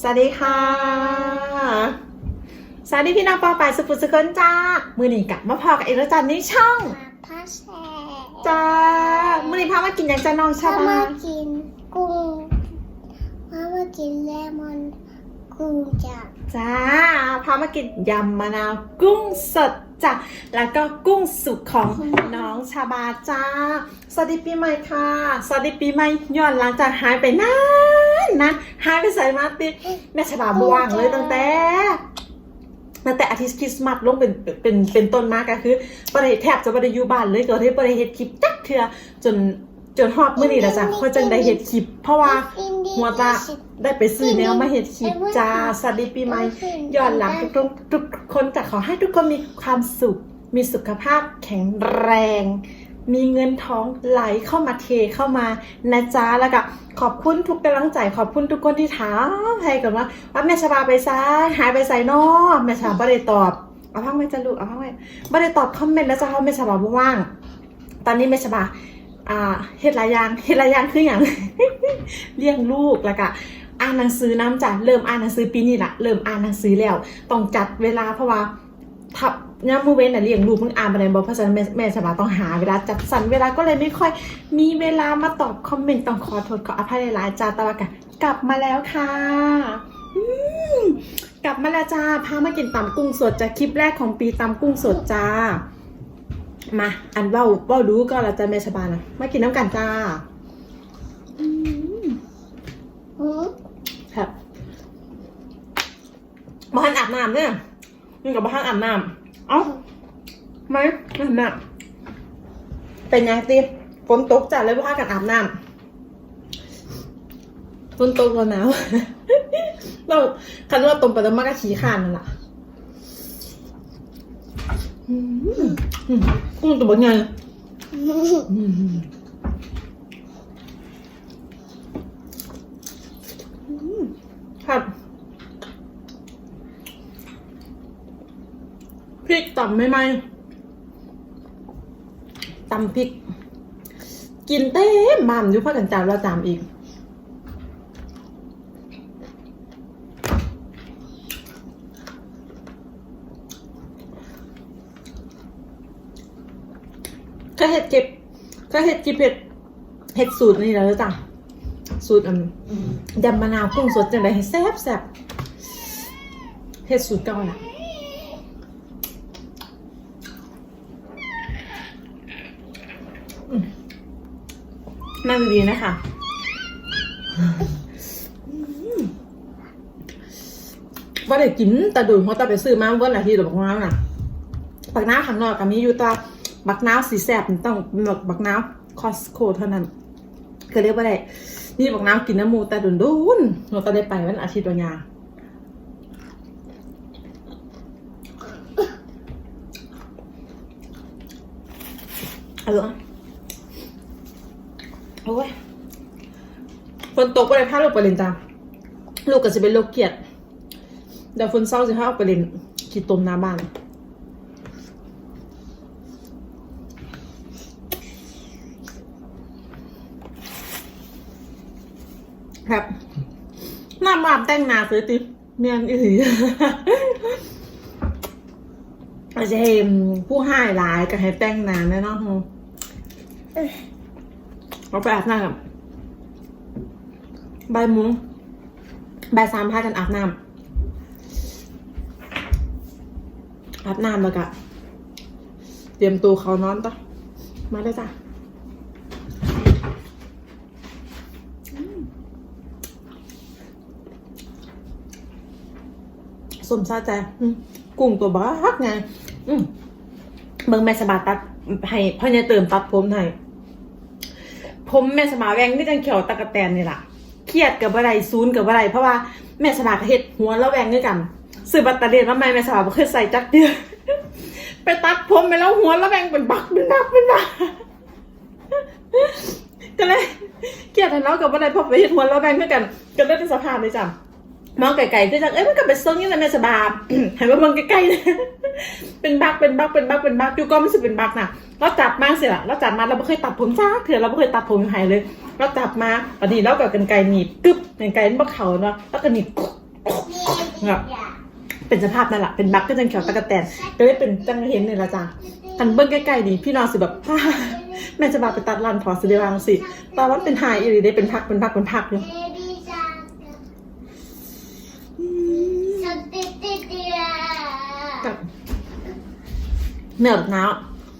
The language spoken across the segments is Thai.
สวัสดีค่ะ สวัสดีพี่น้องปอปายสุภุสุคนจ้า มือหนีกลับมาพอกับเอราจันนี่ช่องมาพาแซ่จ้า มือหนีพามากินอย่างจะน้องชาถ้าบามากินกุ้งมามากินเลมอนกุ้งจากจ้า พามากินยำมะนาวกุ้งสด จ้ะ แล้วก็กุ้งสุกของน้องชาบาจ้า สวัสดีปีใหม่ค่ะ สวัสดีปีใหม่ย้อนหลังจากหายไปนานนะ หายไปใส่มาติแม่ชาบาบว่างเลยตั้งแต่ตั้งแต่อาทิตย์คริสต์มาสลงเป็นเป็นเป็นต้นมาก็คือประเทศแทบจะประเทศยูบานเลยก็ที่ประเทศเฮ็ดคลิปจักเทื่อจนจนฮอดมื้อนี้แล้วจ้ะเขาจังได้เฮ็ดคลิป เพราะว่า หัวตาได้ไปซื้อแนวมาเฮ็ดคลิปจ้าสวัสดีปีใหม่ย้อนหลังทุกๆทุกคนจะขอให้ทุกคนมีความสุข มีสุขภาพแข็งแรง มีเงินท้องไหลเข้ามาเทเข้ามานะจ๊ะแล้วก็ขอบคุณทุกกำลังใจขอบคุณทุกคนที่ถามให้กันว่าว่าแม่ชบาไปซ้ายหายไปใส่นอแม่ชบาไม่ได้ตอบเอาพังไว้จะลูกเอาพังไว้ไม่ได้ตอบคอมเมนต์แล้วจะเพราะแม่ชบาบ่ว่าง ตอนนี้แม่ชบา อ่าเฮ็ดหลายอย่างเฮ็ดหลายอย่างคืออย่างเลี้ยงลูกแล้วก็อ่านหนังสือน้ำจ้ะเริ่มอ่านหนังสือปีนี้ละเริ่มอ่านหนังสือแล้ว ต้องจัดเวลาเพราะว่าทับย่ามมือเว้นน่ะเลี้ยงลูกเพิ่งอ่านมาเลยบอกเพราะฉะนั้นแม่แม่สบาต้องหาเวลาจัดสรรเวลาก็เลยไม่ค่อย มีเวลามาตอบคอมเมนต์ต้องขอโทษขออภัยหลายๆจ้าแตะวันกันกลับมาแล้วค่ะกลับมาแล้วจ้าพามากินตำกุ้งสดจากคลิปแรกของปีตำกุ้งสดจ้า มาอันเว้าเว้ารู้ก็เราจะแม่ชบานะมากินน้ำกันจ้าอืมหืมครับบ้านอาบน้ำเนี่ยนี่กับบ้านอาบน้ำเอ้าไม่อาบน้ำเป็นยังตีฝนตกจัดเลยว่ากันอาบน้ำฝนตกแล้วหนาวเราคันว่าตรงไปตรงมากก็ขี้ขานนั่นแหละอืมอืม กุ้งตัวเป็นไงอืมครับพริกต่ำไม่ไหมตำพริก กินเต็มบ้านอยู่พ่อกันจานเราจามอีก เห็ดเก็บก็เห็ดกิบเห็ดเห็ดสูตรนี่แล้วจ้ะสูตรอันยำมะนาวกุ้งสดจังไดให้แซ่บแซ่บเห็ดสูตรเก่าน่ะนั่งดีๆนะคะว่าได้กินแต่ดูเพราะตาไปซื้อมาวันอาทิตย์หรือบักน้าวน่ะบักน้าวข้างนอกกับมีอยู่แตา บักน้าวสีแสบต้องเป็นบักบักน้าวคอสโคเท่านั้นก็เรียกว่าได้นี่บักน้าวกินน้ำมูแต่ดุนดุนเราก็ได้ไปวันอาทิตย์วันยาเอาเลยโอ้ยฝนตกก็เลยพาลูกไปเล่นจ้าลูกก็จะเป็นโรคเกียดเดี๋ยวฝนเศร้าจะพาออกไปเล่นขี่ตมหน้าบ้าน ครับหน้าบ้าแต่งหน้าสวยติเมียนอีหลีอาจจะเห็นผู้ให้หลายก็ให้แต่งหน้าแน่นอนเราไปอาบน้ำกับบ่ายโมงบ่ายสามพากันอาบน้ำอาบน้ำแล้วก็เตรียมตัวเขานอนต่อมาได้จ้ะ สมซาใจกุ้งตัวบ้าไงอืมเบิ่งแม่สบาตัดให้พ่อเนี่ยเติมตัดผมให้ผมแม่สมาแวงนี่จังเขียวตะกะแตนนี่แหละเครียดกับอะไรซูนกับอะไรเพราะว่าแม่สมาก็เฮ็ดหัวแล้วแวงด้วยกันซื้อบัตเตอรี่มาใหม่แม่สมาบ่เคยใส่จักเดียวไปตัดผมไปแล้วหัวแล้วแวงเป็นบักเป็นบักเป็นบักก็เลยเครียดทะเลาะกับอะไรเพราะไปเฮ็ดหัวแล้วแวงด้วยกันก็เลยเป็นสภาพเลยจ้ะ มองไกลๆคือจังเอ้ยมันก็เป็นทรงนี่แหละแม่สบาหันมามองใกล้ๆเลยเป็นบักเป็นบักเป็นบักเป็นบักอยู่ก็ไม่ใช่เป็นบักนะเราจับมาเสียละเราจับมาเราไม่เคยตัดผมจ้าเถื่อเราไม่เคยตัดผมหายเลยเราจับมาพอดีเรากับกันไกรหนีบกึ๊บกันไกรมันบักเขาเนาะแล้วก็หนีบแบบเป็นสภาพนั่นแหละเป็นบักก็จังเขียวตะกะแตนก็เลยเป็นจังเห็นนี่ละจ้ะทันเบิ้งใกล้ๆนี่พี่นอนสิแบบแม่จะบาไปตัดรันพอสิเดวางสิตอนว่าเป็นหายอีหลีได้เป็นพักเป็นพักเป็นพักอยู่ เนื้อบักน้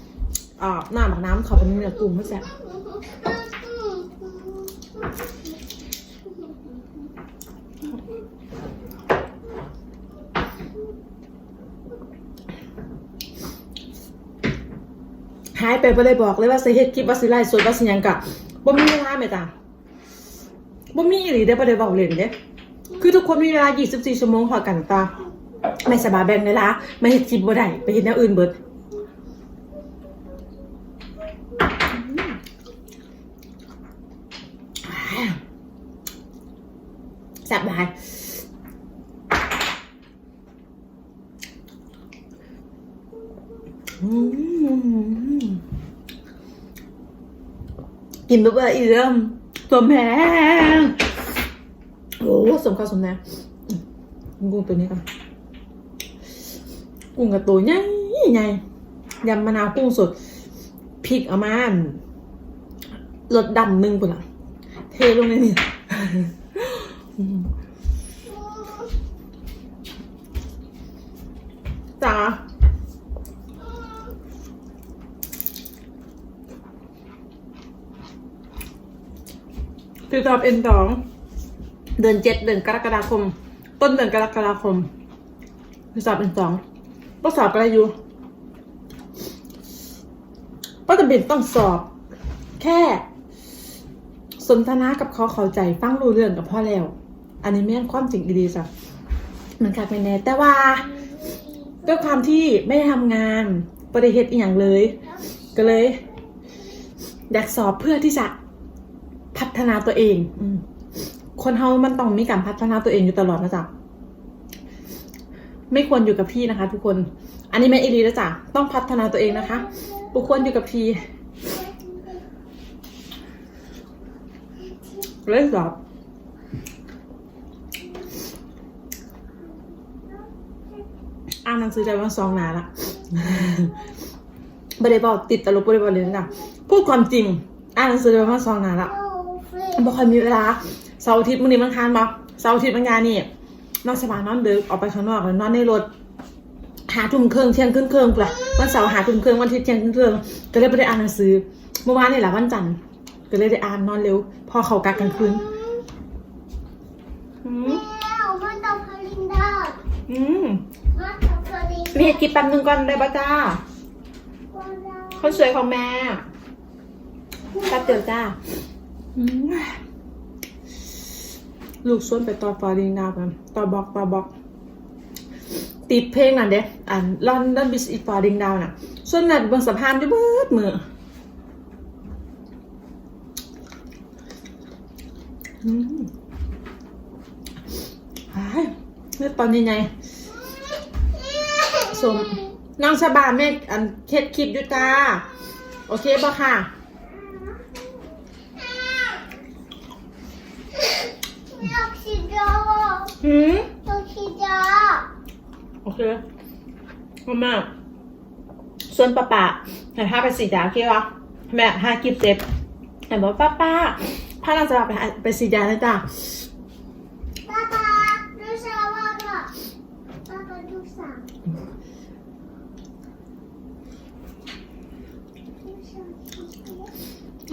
ำอ่าหน้าบักน้ำเขาเป็นเนื้อกุ้งไม่แซ่บหายไปบ่ได้บอกเลยว่าสิเฮ็ดคลิปว่าสิไลฟ์สดว่าสิยังกะบ่มีเวลาแม่จ้ะบ่มีอีหลีได้บ่ได้เว้าเล่นเด้คือทุกคนมีเวลา 24 ชั่วโมงพอกันตาไม่สบายแบ่งเวลาไม่เฮ็ดคลิปบ่ได้ไปเฮ็ดแนวอื่นเบิด แซ่บหลายกินแบบว่าอีเริ่มตัวแพงโอ้สมข้าสมแน่กุ้งตัวนี้กันกุ้งกับตัวใหญ่ใหญ่ยำมะนาวกุ้งสดพริกเอามารสดำนึ่งปุ่นละเทลงในนี่ จ้าติดตามเอ็นสองเดือนเจ็ดเดือนกรกฎาคม ต้นเดือนกรกฎาคมติดตามเอ็นสองก็สอบอะไรอยู่ก็จำเป็นต้องสอบ แค่ สนทนากับเขาเข้าใจ ฟังรู้เรื่องกับพ่อแล้ว อันนี้แม่นความจริงดีๆจ้ะมันขาดไปแน่แต่ว่าด้วยความที่ไม่ได้ทำงานบริเหตุอีกอย่างเลย ก็เลยอยากสอบเพื่อที่จะพัฒนาตัวเองอคนเฮามันต้องมีการพัฒนาตัวเองอยู่ตลอดนะจ๊ะไม่ควรอยู่กับพี่นะคะ ทุกคน อันนี้แม่อีรีนะจ๊ะต้องพัฒนาตัวเองนะคะบุควรอยู่กับพี่เล่นสอบ อ่านหนังสือได้วันสองหนาละไม่ได้บอกติดตลกไม่ได้บอกเลยนะพูดความจริง อ่านหนังสือได้วันสองหนาละบ่ค่อยมีเวลาเสาร์อาทิตย์มื้อนี้มันคานบ่เสาร์อาทิตย์มันงานนี่นอนสบายนอนดึกออกไปข้างนอกแล้วนอนในรถหาทุ่มครึ่งเที่ยงครึ่งครึ่งปละวันเสาร์หาทุ่มครึ่งวันอาทิตย์เที่ยงครึ่งครึ่งก็เลยไม่ได้อ่านหนังสือ เมื่อวานนี่แหละวันจันทร์ก็เลยได้อ่านนอนเร็ว พอเขากักกลางคืนอืม Meow, mata ม Mata palinda. มีคลิปแป๊บนึงก่อนได้ปะจ้าคนสวยของแม่แป๊บเดียวจ้าอืมลูกส้นไปต่อฟอริงดาวกันต่อบอกต่อบอก ติดเพลงนั่นเด้อันลอนดอนบิสอีฟอริงดาวน่ะ ส่วนนั้นเบนสะพานด้วยเบิดมืออืมหายเลือตอนนี้ไง สมน้องสบายแม่อันเค็ดคลิปอยู่จ้า โอเคป่ะค่ะ Oxygen. หืม Oxygen. โอเคพ่อแม่ส่วนป้าป่าให้พาไปสีดาโอเควะแม่ห้ากิฟเจ็บแต่บอกป้าป้าพาเราจะไปหาไปสีดาเลยจ้ะ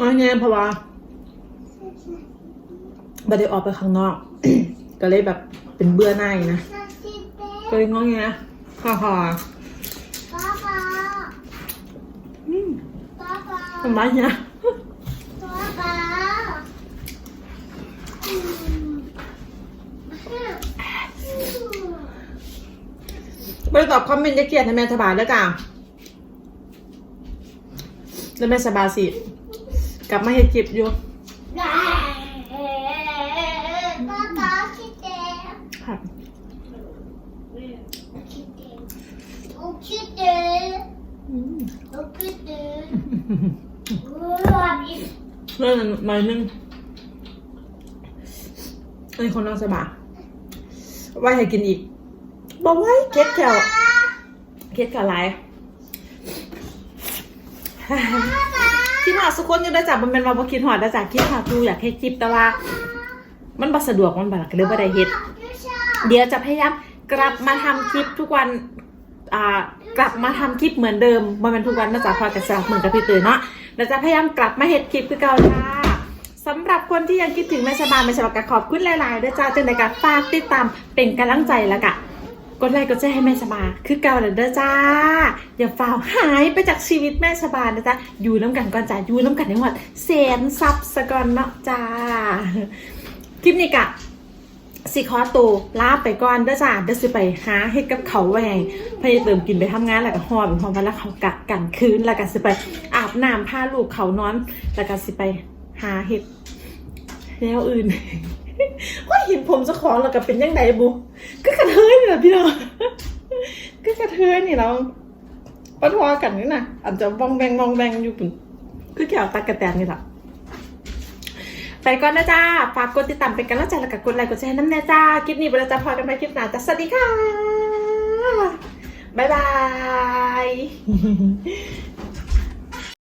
some. อ๋อไงเพราะว่าบัดได้ออกไปข้างนอก ก็เลยแบบเป็นเบื่อหน้ายนะก็เลยงอแงฮ่าฮ่า Papa, อืม Papa, ทำไมเนี่ย Papa. ไม่ได้ตอบคอมเมนต์จะเกลียดให้แม่สบายแล้วจ้ะแล้วแม่สบายสิก ลับมาเห็ดคลิปอยู่ Papa, sit there. ครับ Sit there. อืม Sit there. เรื่องหน่อยนึงอันนี้คนนอนสบายไว้ให้กินอีกบอกไว้เก็ดแถวเก็ดแถวไร คิดหอดสุกคนอยู่ได้จ้ะมันเป็นมาบ่คิดหอดได้จ้ะคิดหอดดูอยากให้คลิปแต่ว่า มันบ่สะดวกมันบ่ล่ะก็เลยบ่ได้เฮ็ดเดี๋ยวจะพยายามกลับมาทำคลิปทุกวันอ่ากลับมาทำคลิปเหมือนเดิมมันเป็นทุกวันนะจ๊ะพอกับสลับเหมือนกับพี่ตื่นเนาะเดี๋ยวจะพยายามกลับมาเฮ็ดคลิปคือเก่าจ้าสำหรับคนที่ยังคิดถึงแม่ชะบาแม่ชบาก็ขอบคุณหลายๆด้วยจ้าจังใดก็ฝากติดตามเป็นกำลังใจแล้วกะ กดไลค์กดแชร์ให้แม่ชบา คือเก่าเลยเด้อจ้า อย่าฝ่าหายไปจากชีวิตแม่ชบานะจ๊ะ อยู่น้ำกันก่อนจ้าอยู่น้ำกันในหมดแสนซับสะก่อนเนาะจ้า คลิปนี้กะสิขอตัวลาไปก่อนเด้อจ้าเดี๋ยวสิไปหาเฮ็ดกับเขาแหวงพยายเติมกินไปทำงานแล้วก็หอบเป็นหอบวันแล้วเขากะกันคืนแล้วก็สิไปอาบน้ำผ้าลูกเขานอน แล้วก็สิไปหาเฮ็ดแล้วอื่น ว่าเห็นผมเจะของแล้วก็เป็นยังไงบุก็กระเทยนี่แหละพี่น้องก็กระเทยนี่เราปะทอกันนี่นะอาจจะวองแวงวองแวงอยู่ปุ่นคือแกวตากระแตนนี่แหละไปก่อนนะจ้า ฝากกดติดตามเป็นกำลังใจแล้วก็กดไลค์กดแชร์น้ำแน่จ้า คลิปนี้เวลาจะพอกันไปคลิปหน้าจ้าสวัสดีค่ะ บ๊ายบาย